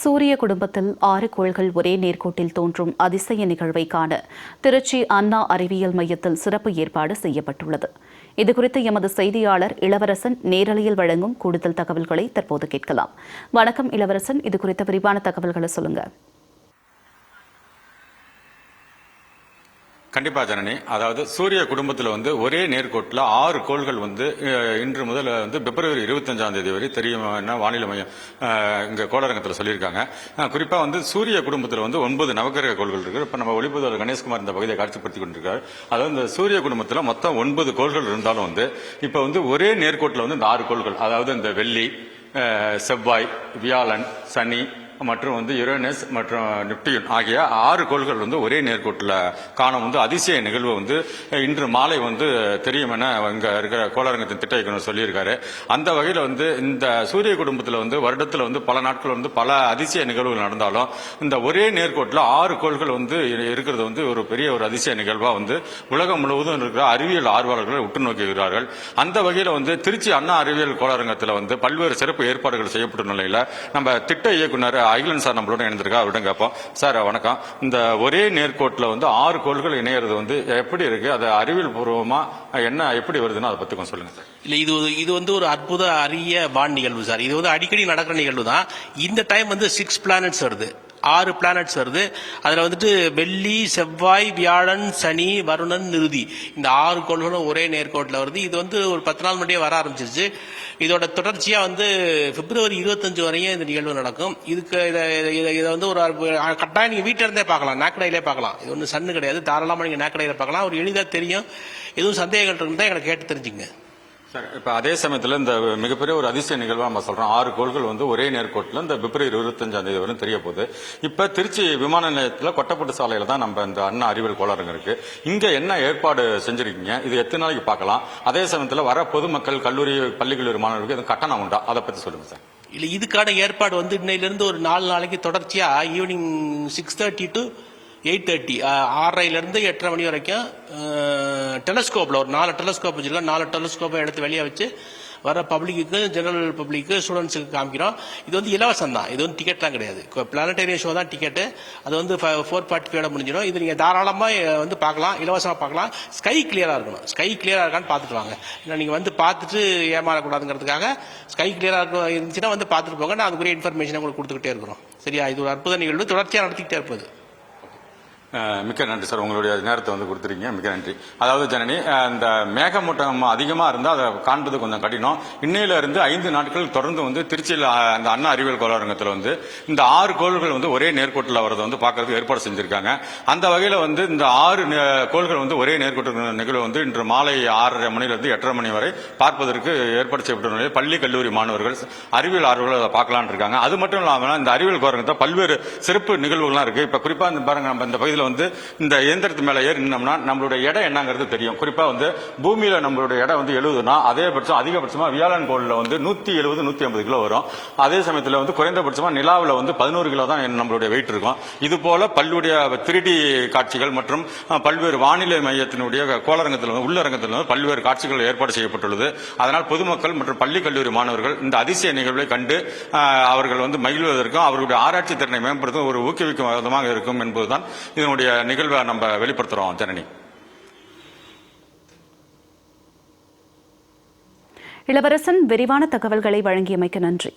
சூரிய குடும்பத்தில் ஆறு கோள்கள் ஒரே நேர்கோட்டில் தோன்றும் அதிசய நிகழ்வை காண திருச்சி அண்ணா அறிவியல் மையத்தில் சிறப்பு ஏற்பாடு செய்யப்பட்டுள்ளது. இதுகுறித்து எமது செய்தியாளர் இளவரசன் நேரலையில் வழங்கும் கூடுதல் தகவல்களை தற்போது கேட்கலாம். வணக்கம் இளவரசன் இது குறித்த விரிவான தகவல்களை சொல்லுங்க. கண்டிப்பா ஜனனி. அதாவது சூரிய குடும்பத்தில் வந்து ஒரே நேர்கோட்டில் ஆறு கோள்கள் வந்து இன்று முதல் வந்து பிப்ரவரி இருபத்தஞ்சாம் தேதி வரை தெரியும் என்ன வானிலை மையம் இங்கே கோளரங்கத்தில் சொல்லியிருக்காங்க. குறிப்பாக குறிப்பா வந்து சூரிய குடும்பத்தில் வந்து ஒன்பது நவக்கிரக கோள்கள் இருக்கு. இப்ப நம்ம ஒளிப்பதிவாளர் கணேஷ்குமார் இந்த பகுதியை காட்சிப்படுத்தி கொண்டிருக்காரு. அதாவது இந்த சூரிய குடும்பத்தில் மொத்தம் ஒன்பது கோள்கள் இருந்தாலும் வந்து இப்ப வந்து ஒரே நேர்கோட்டில் வந்து இந்த ஆறு கோள்கள் அதாவது இந்த வெள்ளி செவ்வாய் வியாழன் சனி மற்றும் வந்து யுரேனஸ் மற்றும் நெப்டியூன் ஆகிய ஆறு கோள்கள் வந்து ஒரே நேர்கோட்டில் காணும் வந்து அதிசய நிகழ்வு வந்து இன்று மாலை வந்து தெரியும் என இங்க இருக்கிற கோளரங்கத்தின் திட்ட இயக்குனர் சொல்லியிருக்காரு. அந்த வகையில் வந்து இந்த சூரிய குடும்பத்தில் வந்து வருடத்தில் வந்து பல நாட்கள் வந்து பல அதிசய நிகழ்வுகள் நடந்தாலும் இந்த ஒரே நேர்கோட்டில் ஆறு கோள்கள் வந்து இருக்கிறது வந்து ஒரு பெரிய ஒரு அதிசய நிகழ்வா வந்து உலகம் முழுவதும் இருக்கிற அறிவியல் ஆர்வலர்கள் உற்று நோக்குகிறார்கள். அந்த வகையில் வந்து திருச்சி அண்ணா அறிவியல் கோளரங்கத்தில் வந்து பல்வேறு சிறப்பு ஏற்பாடுகள் செய்யப்பட்ட நிலையில் நம்ம திட்ட இயக்குனர் அகிலன் சார் நம்மளோட இணைந்திருக்கா? அவரிடம் கேட்போம் சார் வணக்கம். இந்த ஒரே நேர்கோட்டில் வந்து ஆறு கோள்கள் இணையிறது வந்து எப்படி இருக்கு? அது அறிவியல் பூர்வமா என்ன எப்படி வருதுன்னு அதை பத்தி கொஞ்சம் சொல்லுங்க சார். இல்லை இது இது வந்து ஒரு அற்புத அரிய வான் நிகழ்வு சார். இது வந்து அடிக்கடி நடக்கிற நிகழ்வு தான் இந்த டைம் வந்து சிக்ஸ் பிளானட்ஸ் வருது. ஆறு பிளானட்ஸ் வருது. அதில் வந்துட்டு வெள்ளி செவ்வாய் வியாழன் சனி வருணன் நிருதி. இந்த ஆறு கோள்களும் ஒரே நேர்கோட்டில் வருது. இது வந்து ஒரு பத்து நாள் முன்னாடியே வர ஆரம்பிச்சிருச்சு. இதோட தொடர்ச்சியாக வந்து பிப்ரவரி இருபத்தஞ்சு வரையும் இந்த நிகழ்வு நடக்கும். இதுக்கு இதை இதை- இதை வந்து ஒரு கட்டாயம் நீங்கள் வீட்டில இருந்தே பார்க்கலாம். நாக்கடையிலே பார்க்கலாம். இது ஒன்றும் சன்னு கிடையாது. தாராளமாக நீங்கள் நாக்கடையில் பார்க்கலாம். ஒரு எளிதாக தெரியும். எதுவும் சந்தேகங்கள் இருந்தால் எங்களை கேட்டு தெரிஞ்சுங்க சார் இப்ப அதே சமயத்துல இந்த மிகப்பெரிய ஒரு அதிசய நிகழ்வா நம்ம சொல்றோம். ஆறு கோள்கள் வந்து ஒரே நேர்கோட்டில் இந்த பிப்ரவரி இருபத்தஞ்சாம் தேதி வரும் தெரிய போகுது. இப்ப திருச்சி விமான நிலையத்துல கொட்டப்பட்டு சாலையில தான் நம்ம இந்த அண்ணா அறிவியல் கோளாறுங்க இருக்கு. இங்க என்ன ஏற்பாடு செஞ்சிருக்கீங்க? இது எத்தனை நாளைக்கு பார்க்கலாம்? அதே சமயத்துல வர பொதுமக்கள் கல்லூரி பள்ளி கல்லூரி மாணவர்களுக்கு கட்டணம் உண்டா? அதை பத்தி சொல்லுங்க சார். இல்ல இதுக்கான ஏற்பாடு வந்து இன்னையிலிருந்து ஒரு நாலு நாளைக்கு தொடர்ச்சியா evening six thirty to eight thirty ஆறரைலேருந்து எட்டரை மணி வரைக்கும் டெலஸ்கோப்பில் ஒரு நாலு டெலஸ்கோப் வச்சுருக்கோம். நாலு டெலஸ்கோப்பை எடுத்து வெளியே வச்சு வர பப்ளிக்கு ஜெனரல் பப்ளிக்கு ஸ்டூடெண்ட்ஸுக்கு காமிக்கிறோம். இது வந்து இலவசம் தான் இது வந்து டிக்கெட்லாம் கிடையாது. பிளானட்டேரியன் ஷோ தான் டிக்கெட்டு அது வந்து ஃபோர் ஃபார்ட்டி ஃபைவ் முடிஞ்சிடும். இது நீங்கள் தாராளமாக வந்து பார்க்கலாம். இலவசமாக பார்க்கலாம். ஸ்கை கிளியராக இருக்கணும். ஸ்கை கிளியராக இருக்கான்னு பார்த்துட்டு வாங்க. ஏன்னா நீங்கள் வந்து பார்த்துட்டு ஏமாறக்கூடாதுங்கிறதுக்காக ஸ்கை கிளியராக இருந்துச்சுன்னா வந்து பார்த்துட்டு போங்க. நான் அதுக்குரிய இன்ஃபர்மேஷன் உங்களுக்கு கொடுத்துக்கிட்டே இருக்கிறோம். சரியா? இது ஒரு அற்புத நிகழ்வு. தொடர்ச்சியாக நடத்திக்கிட்டே இருப்பது. மிக்க நன்றி சார். உங்களுடைய நேரத்தை வந்து கொடுத்துருக்கீங்க மிக்க நன்றி. அதாவது ஜனனி இந்த மேகமூட்டம் அதிகமாக இருந்தால் அதை காண்பது கொஞ்சம் கடினம். இன்னையில இருந்து ஐந்து நாட்கள் தொடர்ந்து வந்து திருச்சியில் அந்த அண்ணா அறிவியல் கோளரங்கத்தில் வந்து இந்த ஆறு கோள்கள் வந்து ஒரே நேர்கோட்டில் வரதை வந்து பார்க்கறதுக்கு ஏற்பாடு செஞ்சிருக்காங்க. அந்த வகையில் வந்து இந்த ஆறு நே- கோள்கள் வந்து ஒரே நேர்கோட்டு நிகழ்வு வந்து இன்று மாலை ஆறரை மணிலிருந்து எட்டரை மணி வரை பார்ப்பதற்கு ஏற்பாடு செய்யப்பட்ட பள்ளி கல்லூரி மாணவர்கள் அறிவியல் ஆர்வலர்கள் அதை பார்க்கலான் இருக்காங்க. அது மட்டும் இல்லாமல் இந்த அறிவியல் கோரங்கத்தில் பல்வேறு சிறப்பு நிகழ்வுகள்லாம் இருக்கு. இப்போ குறிப்பாக இந்த பாருங்க நம்ம இந்த பகுதியில் வந்து இந்த இயந்திரத்து மேலே ஏறி நின்னோம்னா நம்மளுடைய எடை என்னங்கிறது தெரியும். குறிப்பா வந்து பூமியில நம்மளுடைய இடம் வந்து எழுபதுனா அதே பட்சம் வியாழன் கோளில் வந்து நூத்தி எழுபது நூத்தி ஐம்பது கிலோ வரும். அதே சமயத்தில் வந்து குறைந்தபட்சமா நிலாவில் வந்து பதினோரு கிலோ தான் நம்மளுடைய வெயிட் இருக்கும். இது போல பல்லுடைய திருடி காட்சிகள் மற்றும் பல்வேறு வானிலை மையத்தினுடைய கோளரங்கத்தில் வந்து உள்ளரங்கத்தில் வந்து பல்வேறு காட்சிகள் ஏற்பாடு செய்யப்பட்டுள்ளது. அதனால் பொதுமக்கள் மற்றும் பள்ளி கல்லூரி மாணவர்கள் இந்த அதிசய நிகழ்வை கண்டு அவர்கள் வந்து மகிழ்வதற்கும் அவர்களுடைய ஆராய்ச்சி திறனை மேம்படுத்தும் ஒரு ஊக்குவிக்கும் விதமாக இருக்கும் என்பதுதான் இதனுடைய நிகழ்வை நம்ம வெளிப்படுத்துறோம் ஜனனி. இளவரசன் விரிவான தகவல்களை வழங்கியமைக்கு நன்றி.